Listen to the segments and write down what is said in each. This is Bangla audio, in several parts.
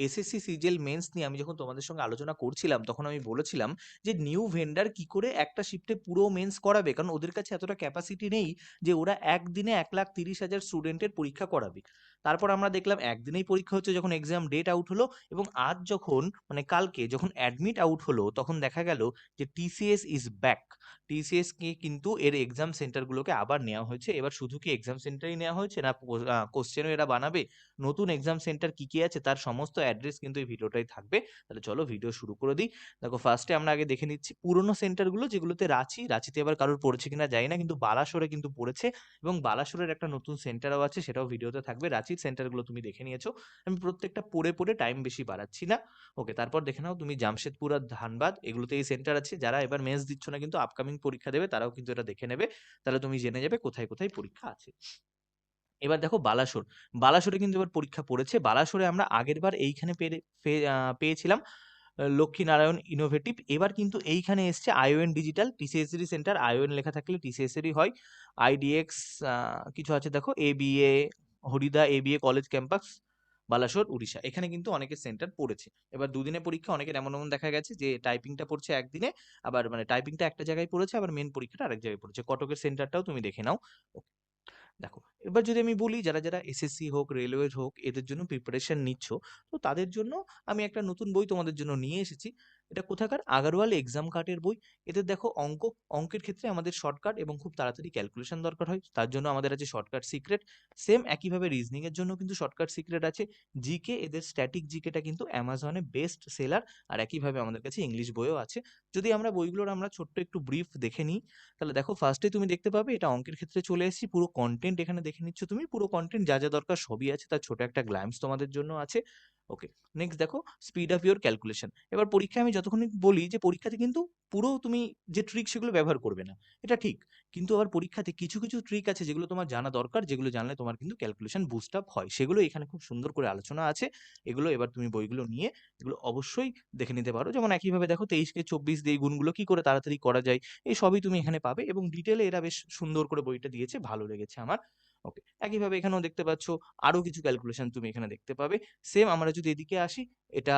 এসএসসি সিজিএল মেন্স নিয়ে আমি যখন তোমাদের সঙ্গে আলোচনা করছিলাম, তখন আমি বলেছিলাম যে নিউ ভেন্ডার কি করে একটা শিফটে পুরো মেন্স করাবে? কারণ ওদের কাছে এতটা ক্যাপাসিটি নেই যে, ওরা একদিনে এক লাখ তিরিশ হাজার স্টুডেন্টের পরীক্ষা করাবে। তারপর আমরা দেখলাম একদিনেই পরীক্ষা হচ্ছে যখন এক্সাম ডেট আউট হলো এবং আজ যখন মানে কালকে যখন অ্যাডমিট আউট হলো, তখন দেখা গেল যে টিসিএস ইজ ব্যাক টিসিএস কে কিন্তু এর এক্সাম সেন্টারগুলোকে আবার নেওয়া হয়েছে। এবার শুধু কি এক্সাম সেন্টারই নেওয়া হয়েছে না কোশ্চেনও এরা বানাবে? নতুন এক্সাম সেন্টার কি কি আছে তার সমস্ত অ্যাড্রেস কিন্তু এই ভিডিওটাই থাকবে। তাহলে চলো ভিডিও শুরু করে দিই। দেখো ফার্স্টে আমরা আগে দেখে নিচ্ছি পুরনো সেন্টারগুলো যেগুলোতে রাঁচি, রাঁচিতে এবার কারোর পড়েছে কিনা জানি না, কিন্তু বালাসোরে কিন্তু পড়েছে এবং বালাসোরের একটা নতুন সেন্টারও আছে, সেটাও ভিডিওতে থাকবে। রাঁচির সেন্টারগুলো তুমি দেখে নিয়েছো। আমি প্রত্যেকটা পড়ে পড়ে টাইম বেশি বাড়াচ্ছি না। ওকে তারপর দেখে নাও, তুমি জামশেদপুর আর ধানবাদ এগুলোতে এই সেন্টার আছে। যারা এবার মেন্স দিচ্ছ না কিন্তু আপকামিং পরীক্ষা দেবে, তারাও কিন্তু এটা দেখে নেবে। তাহলে তুমি জেনে যাবে কোথায় কোথায় পরীক্ষা আছে। এবার দেখো বালাসোর বালাসোরে কিন্তু এবার পরীক্ষা পড়েছে। বালাসোরে আমরা আগের বার এইখানে পেয়েছিলাম লক্ষ্মীনারায়ণ ইনোভেটিভ এবার কিন্তু এইখানে এসছে I O N digital T C S C centre I O N লেখা থাকলে টিসিএসসিরই হয়। আইডিএক্স কিছু আছে দেখো ABA Harida ABA college campus, Balasore, Orissa. এখানে কিন্তু অনেকের সেন্টার পড়েছে। এবার দুদিনে পরীক্ষা, অনেকের এমন এমন দেখা গেছে যে টাইপিংটা পড়ছে একদিনে, আবার মানে টাইপিংটা একটা জায়গায় পড়েছে, আবার মেন পরীক্ষাটা আরেক জায়গায় পড়েছে। কটকের সেন্টারটাও তুমি দেখে নাও। দেখো, এবার যদি আমি বলি, যারা যারা এসএসসি হোক রেলওয়ে হোক, এদের জন্য প্রিপারেশন নিচ্ছ, তো তাদের জন্য আমি একটা নতুন বই তোমাদের জন্য নিয়ে এসেছি। এটা কোথাকার? আগারওয়াল এক্সাম কার্ডের বই। এদের দেখো অঙ্ক, অঙ্কের ক্ষেত্রে আমাদের শর্টকাট এবং খুব তাড়াতাড়ি ক্যালকুলেশন দরকার হয়। তার জন্য আমাদের আছে শর্টকাট সিক্রেট সেম একইভাবে রিজনিং এর জন্য কিন্তু শর্টকাট সিক্রেট আছে। জিকে এদের স্ট্যাটিক জিকেটা কিন্তু অ্যামাজনে বেস্ট সেলার আর একইভাবে আমাদের কাছে ইংলিশ বইও আছে। যদি আমরা বইগুলোর আমরা ছোট্ট একটু ব্রিফ দেখে নিই, তাহলে দেখো ফার্স্টে তুমি দেখতে পাবে এটা অঙ্কের ক্ষেত্রে চলে এসেছি। পুরো কন্টেন্ট এখানে দেখে নিচ্ছ তুমি। পুরো কন্টেন্ট যা যা দরকার সবই আছে। তার ছোট একটা গ্ল্যান্স তোমাদের জন্য আছে। ওকে নেক্সট দেখো স্পিড অফ ইউর ক্যালকুলেশন এবার পরীক্ষায় আমি যতক্ষণ বলি যে পরীক্ষাতে কিন্তু পুরো তুমি যে ট্রিক সেগুলো ব্যবহার করবে না, এটা ঠিক। কিন্তু আবার পরীক্ষাতে কিছু কিছু ট্রিক আছে যেগুলো তোমার জানা দরকার, যেগুলো জানলে তোমার কিন্তু ক্যালকুলেশন বুস্ট আপ হয়। সেগুলো এখানে খুব সুন্দর করে আলোচনা আছে। এগুলো এবার তুমি বইগুলো নিয়ে এগুলো অবশ্যই দেখে নিতে পারো। যেমন একইভাবে দেখো, তেইশকে চব্বিশ দিয়ে গুণগুলো কি করে তাড়াতাড়ি করা যায়, এই সবই তুমি এখানে পাবে এবং ডিটেলে এরা বেশ সুন্দর করে বইটা দিয়েছে, ভালো লেগেছে আমার। ওকে একইভাবে এখানেও দেখতে পাচ্ছ আরও কিছু ক্যালকুলেশন তুমি এখানে দেখতে পাবে। সেম আমরা যদি এদিকে আসি, এটা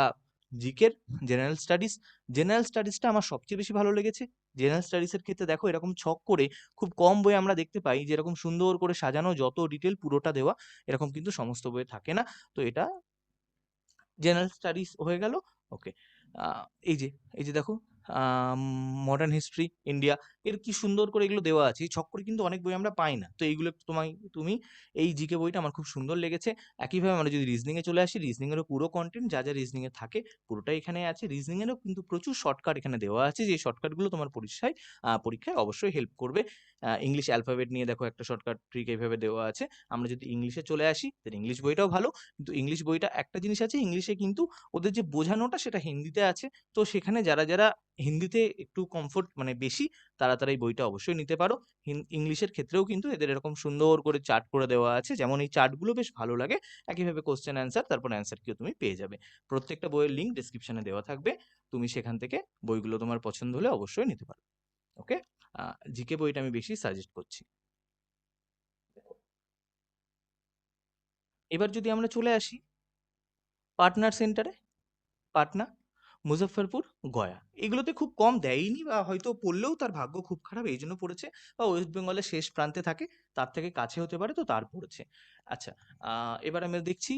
জিকের জেনারেল স্টাডিজ জেনারেল স্টাডিজটা আমার সবচেয়ে বেশি ভালো লেগেছে। জেনারেল স্টাডিজের ক্ষেত্রে দেখো এরকম ছক করে খুব কম বই আমরা দেখতে পাই যে এরকম সুন্দর করে সাজানো যত ডিটেল পুরোটা দেওয়া এরকম কিন্তু সমস্ত বইয়ে থাকে না। তো এটা জেনারেল স্টাডিজ হয়ে গেল। ওকে এই যে এই যে দেখো মডার্ন হিস্ট্রি ইন্ডিয়া এর কি সুন্দর করে এগুলো দেওয়া আছে? ছক করে কিন্তু অনেক বই আমরা পাই না। তো এইগুলো তোমায়, তুমি এই জিকে বইটা আমার খুব সুন্দর লেগেছে। একইভাবে আমরা যদি রিজনিংয়ে চলে আসি রিজনিংয়েরও পুরো কন্টেন্ট যা যা রিজনিংয়ে থাকে পুরোটাই এখানে আছে। রিজনিংয়েরও কিন্তু প্রচুর শর্টকাট এখানে দেওয়া আছে। যে শর্টকাটগুলো তোমার পরীক্ষায় পরীক্ষায় অবশ্যই হেল্প করবে। ইংলিশ অ্যালফাবেট নিয়ে দেখো একটা শর্টকাট ট্রিক এইভাবে দেওয়া আছে। আমরা যদি ইংলিশে চলে আসি তাহলে ইংলিশ বইটাও ভালো। কিন্তু ইংলিশ বইটা একটা জিনিস আছে, ইংলিশে কিন্তু ওদের যে বোঝানোটা সেটা হিন্দিতে আছে। তো সেখানে যারা যারা হিন্দিতে একটু কমফোর্ট মানে বেশি, তারা তারা এই বইটা অবশ্যই নিতে পারো। ইংলিশের ক্ষেত্রেও কিন্তু এদের এরকম সুন্দর করে চার্ট করে দেওয়া আছে। যেমন এই চার্টগুলো বেশ ভালো লাগে। একইভাবে কোশ্চেন অ্যান্সার তারপর অ্যান্সার কিও তুমি পেয়ে যাবে। প্রত্যেকটা বইয়ের লিঙ্ক ডিসক্রিপশনে দেওয়া থাকবে। তুমি সেখান থেকে বইগুলো তোমার পছন্দ হলে অবশ্যই নিতে পারো। ওকে? জিকে বইটা আমি বেশি সাজেস্ট করছি। এবার যদি আমরা চলে আসি পার্টনার সেন্টারে পাটনা, মুজফ্ফরপুর, গয়া। এগুলোতে খুব কম দেয়নি বা হয়তো পড়লেও তার ভাগ্য খুব খারাপ, এই জন্য পড়েছে বা ওয়েস্ট বেঙ্গলের শেষ প্রান্তে থাকে, তার থেকে কাছে হতে পারে তো তার পড়েছে। আচ্ছা এবার আমরা দেখছি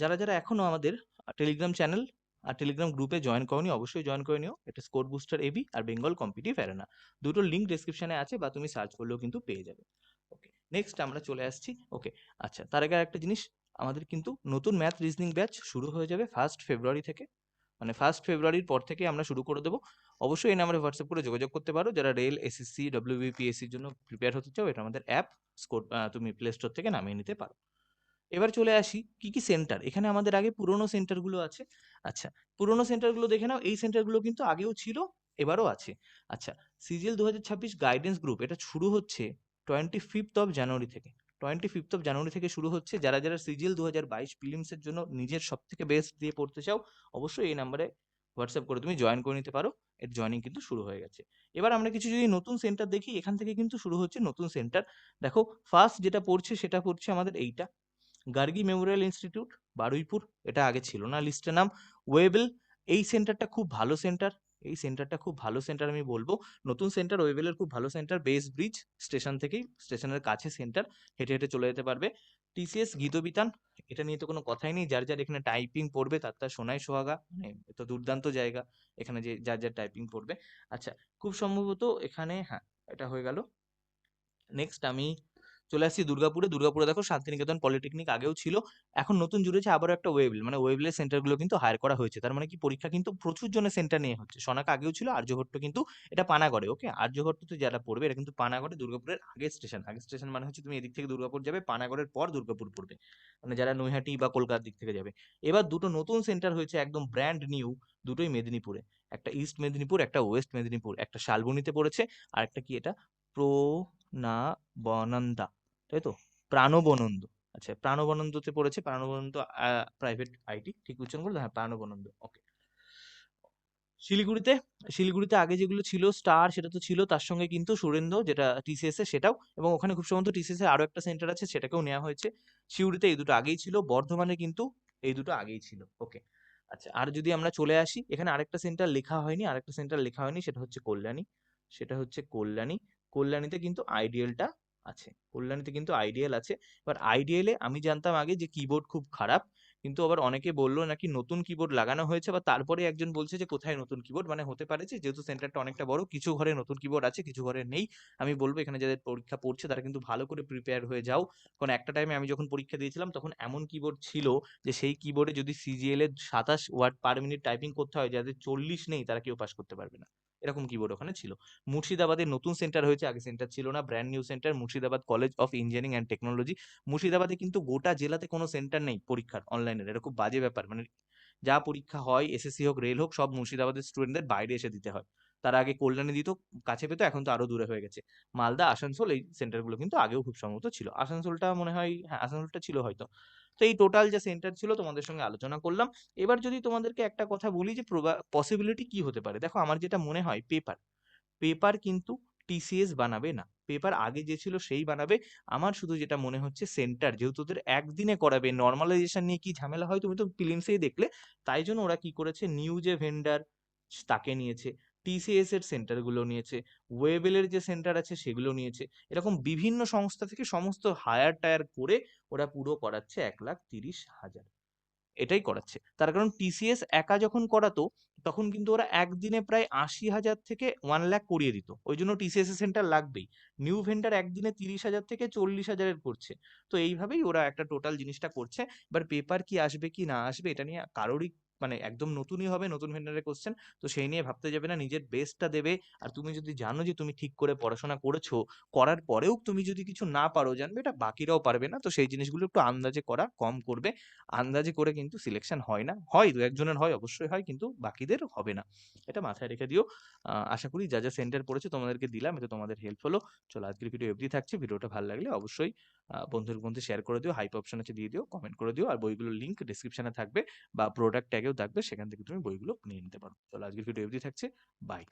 যারা যারা এখনও আমাদের টেলিগ্রাম চ্যানেল আর টেলিগ্রাম গ্রুপে জয়েন করনি অবশ্যই জয়েন করে নিও। এটা স্কোর বুস্টার এবি আর বেঙ্গল কম্পিটিভ অ্যারেনা দুটো লিঙ্ক ডেসক্রিপশনে আছে বা তুমি সার্চ করলেও কিন্তু পেয়ে যাবে। ওকে নেক্সট আমরা চলে আসছি। ওকে আচ্ছা তার আগে একটা জিনিস। আমাদের কিন্তু নতুন ম্যাথ রিজনিং ব্যাচ শুরু হয়ে যাবে ফার্স্ট ফেব্রুয়ারি থেকে। মানে ফার্স্ট ফেব্রুয়ারির পর থেকে আমরা শুরু করে দেবো। অবশ্যই এই নাম্বারে হোয়াটসঅ্যাপ করে যোগাযোগ করতে পারো। যারা রেল এসএসসি ডব্লিউবিপিএসসির জন্য প্রিপেয়ার হতে চাও, এটা আমাদের অ্যাপ স্কোর তুমি প্লে স্টোর থেকে নামিয়ে নিতে পারো। এবার চলে আসি কি কি সেন্টার এখানে আমাদের আগে পুরোনো সেন্টারগুলো আছে। আচ্ছা পুরোনো সেন্টারগুলো দেখে নাও। এই সেন্টারগুলো কিন্তু আগেও ছিল, এবারও আছে। আচ্ছা সিজিএল দু হাজার ছাব্বিশ গাইডেন্স গ্রুপ এটা শুরু হচ্ছে টোয়েন্টি ফিফথ অফ জানুয়ারি থেকে। টোয়েন্টি ফিফথ অফ জানুয়ারি থেকে শুরু হচ্ছে। যারা যারা সিজিএল দু হাজার বাইশ ফিলিমসের জন্য নিজের সব থেকে বেস্ট দিয়ে পড়তে চাও, অবশ্যই এই নাম্বারে হোয়াটসঅ্যাপ করে তুমি জয়েন করে নিতে পারো। এর জয়েনিং কিন্তু শুরু হয়ে গেছে। এবার আমরা কিছু যদি নতুন সেন্টার দেখি, এখান থেকে কিন্তু শুরু হচ্ছে নতুন সেন্টার দেখো ফার্স্ট যেটা পড়ছে, সেটা পড়ছে আমাদের এইটা। গার্গি মেমোরিয়াল ইনস্টিটিউট, বারুইপুর, এটা আগে ছিল না লিস্টের নাম। ওয়েবেল, এই সেন্টারটা খুব ভালো সেন্টার, এই সেন্টারটা খুব ভালো সেন্টার আমি বলব। নতুন সেন্টার, ওয়েবেলের খুব ভালো সেন্টার, বেস ব্রিজ স্টেশন থেকেই, স্টেশনের কাছে সেন্টার, হেঁটে হেঁটে চলে যেতে পারবে। টিসিএস গীতবিতান, এটা নিয়ে তো কোনো কথাই নেই, যার যার এখানে টাইপিং পড়বে, তার তার সোনাই সোহাগা মানে তো দুর্দান্ত জায়গা, এখানে যে যার যার টাইপিং পড়বে। আচ্ছা খুব সম্ভবত এখানে হ্যাঁ এটা হয়ে গেল। নেক্সট আমি চলে আসছি দুর্গাপুরে। দুর্গাপুরে দেখো শান্তিনিকেতন পলিটেকনিক আগেও ছিল, এখন নতুন জুড়েছে আবারও একটা ওয়েবল। মানে ওয়েবলের সেন্টারগুলো কিন্তু হায়ার করা হয়েছে। তার মানে কি পরীক্ষা কিন্তু প্রচুর জনের সেন্টার নিয়ে হচ্ছে। সনাক আগেও ছিল, আর্যভট্ট কিন্তু এটা পানাগড়ে ওকে আর্যভট্টতে যারা পড়বে, এটা কিন্তু পানাগড়ে, দুর্গাপুরের আগের স্টেশন আগের স্টেশন মানে হচ্ছে তুমি এদিক থেকে দুর্গাপুর যাবে, পানাগড়ের পর দুর্গাপুর পড়বে। মানে যারা নৈহাটি বা কলকাতার দিক থেকে যাবে। এবার দুটো নতুন সেন্টার হয়েছে, একদম ব্র্যান্ড নিউ দুটোই মেদিনীপুরে। একটা ইস্ট মেদিনীপুর, একটা ওয়েস্ট মেদিনীপুর। একটা শালবনিতে পড়েছে আর একটা কি এটা? প্রো না বনন্দা তাই তো প্রাণবনন্দ। আচ্ছা প্রাণবনন্দতে পড়েছে। প্রাণবনন্দ প্রাইভেট আইটি ঠিক উচ্চারণ করলে? হ্যাঁ প্রাণবনন্দ ওকে শিলিগুড়িতে শিলিগুড়িতে আগে যেগুলো ছিল, স্টার, সেটা তো ছিল। তার সঙ্গে কিন্তু সুরেন্দ্র, যেটা টিসিএস এর, সেটাও। এবং ওখানে খুব সম্ভবত টিসিএস এর আরও একটা সেন্টার আছে, সেটাকেও নেওয়া হয়েছে। সিউড়িতে এই দুটো আগেই ছিল, বর্ধমানে কিন্তু এই দুটো আগেই ছিল ওকে আচ্ছা আর যদি আমরা চলে আসি, এখানে আরেকটা সেন্টার লেখা হয়নি, আরেকটা সেন্টার লেখা হয়নি, সেটা হচ্ছে কল্যাণী। সেটা হচ্ছে কল্যাণী। কল্যাণীতে কিন্তু আইডিয়ালটা আছে। কল্যাণীতে কিন্তু আইডিয়াল আছে। এবার আইডিয়ালে আমি জানতাম আগে যে কিবোর্ড খুব খারাপ। কিন্তু আবার অনেকে বলল নাকি নতুন কিবোর্ড লাগানো হয়েছে বা তারপরে একজন বলছে যে কোথায় নতুন কিবোর্ড মানে হতে পারে যেহেতু সেন্টারটা অনেকটা বড়, কিছু ঘরে নতুন কিবোর্ড আছে, কিছু ঘরে নেই। আমি বলব এখানে যাদের পরীক্ষা পড়ছে তারা কিন্তু ভালো করে প্রিপেয়ার হয়ে যাও। কারণ একটা টাইমে আমি যখন পরীক্ষা দিয়েছিলাম তখন এমন কিবোর্ড ছিল যে সেই কিবোর্ডে যদি সিজিএল এর সাতাশ ওয়ার্ড পার মিনিট টাইপিং করতে হয়, যাদের চল্লিশ নেই তারা কেউ পাস করতে পারবে না। এরকম কিবোর্ড ওখানে ছিল। মুর্শিদাবাদে নতুন সেন্টার হয়েছে, আগে সেন্টার ছিল না brand new centre Murshidabad college of engineering and technology মুর্শিদাবাদে কিন্তু গোটা জেলাতে কোনো সেন্টার নেই পরীক্ষার অনলাইনের এটা খুব বাজে ব্যাপার। মানে যা পরীক্ষা হয় এসএসসি হোক রেল হোক, সব মুর্শিদাবাদের স্টুডেন্টদের বাইরে এসে দিতে হয়। তার আগে কল্যাণী দিত, কাছে পেতো, এখন তো আরও দূরে হয়ে গেছে। মালদা, আসানসোল, এই সেন্টারগুলো কিন্তু আগেও খুব সম্ভবত ছিল। আসানসোলটা মনে হয় হ্যাঁ আসানসোলটা ছিল হয়তো। তো এই টোটাল যে সেন্টার ছিল তোমাদের সঙ্গে আলোচনা করলাম। এবার যদি তোমাদেরকে একটা কথা বলি যে পসিবিলিটি কি হতে পারে? দেখো আমার যেটা মনে হয় পেপার পেপার কিন্তু টিসিএস বানাবে না। পেপার আগে যে ছিল সেই বানাবে। আমার শুধু যেটা মনে হচ্ছে সেন্টার যেহেতু ওদের একদিনে করাবে নর্মালাইজেশন নিয়ে কি ঝামেলা হয় তুমি তো ফিলিমসেই দেখলে। তাই জন্য ওরা কি করেছে নিউ যে ভেন্ডার তাকে নিয়েছে। টিসিএস এর সেন্টারগুলো নিয়েছে ওয়েবেলের যে সেন্টার আছে সেগুলো নিয়েছে। এরকম বিভিন্ন সংস্থা থেকে সমস্ত হায়ার টায়ার করে ওরা পুরো করাচ্ছে এক লাখ তিরিশ হাজার। এটাই করাচ্ছে। তার কারণ টিসিএস একা যখন করাতো, তখন কিন্তু ওরা একদিনে প্রায় আশি হাজার থেকে ওয়ান লাখ করিয়ে দিত। ওই জন্য টিসিএস সেন্টার লাগবেই। নিউ ভেন্ডার একদিনে তিরিশ হাজার থেকে চল্লিশ হাজারের করছে। তো এইভাবেই ওরা একটা টোটাল জিনিসটা করছে। এবার পেপার কি আসবে কি না আসবে, এটা নিয়ে কারোরই মানে একদম নতুনই হবে, নতুন ভেন্ডারের কোশ্চেন তো সেই নিয়ে ভাবতে যাবে না, নিজের বেস্টটা দেবে। আর তুমি যদি জানো যে তুমি ঠিক করে পড়াশোনা করেছ, করার পরেও তুমি যদি কিছু না পারো, জানবে এটা বাকিরাও পারবে না, তো সেই জিনিসগুলো একটু আন্দাজে করা, কম করবে। আন্দাজে করে কিন্তু সিলেকশন হয় না। হয়, দু একজনের হয়, অবশ্যই হয়, কিন্তু বাকিদের হবে না। এটা মাথায় রেখে দিও। আশা করি যা যা সেন্টার পড়েছে তোমাদেরকে দিলাম, এতে তোমাদের হেল্প হলো। চলো, আজকের ভিডিও এভরি থাকছে। ভিডিওটা ভালো লাগলে অবশ্যই বন্ধুর মধ্যে শেয়ার করে দিও। হাইপ অপশন আছে, দিয়ে দিও কমেন্ট করে দিও। আর বইগুলোর লিঙ্ক ডিসক্রিপশনে থাকবে বা প্রোডাক্ট ট্যাগেও থাকবে সেখান থেকে তুমি বইগুলো নিয়ে নিতে পারো। তাহলে আজকের ভিডিও এভরি থাকছে। বাই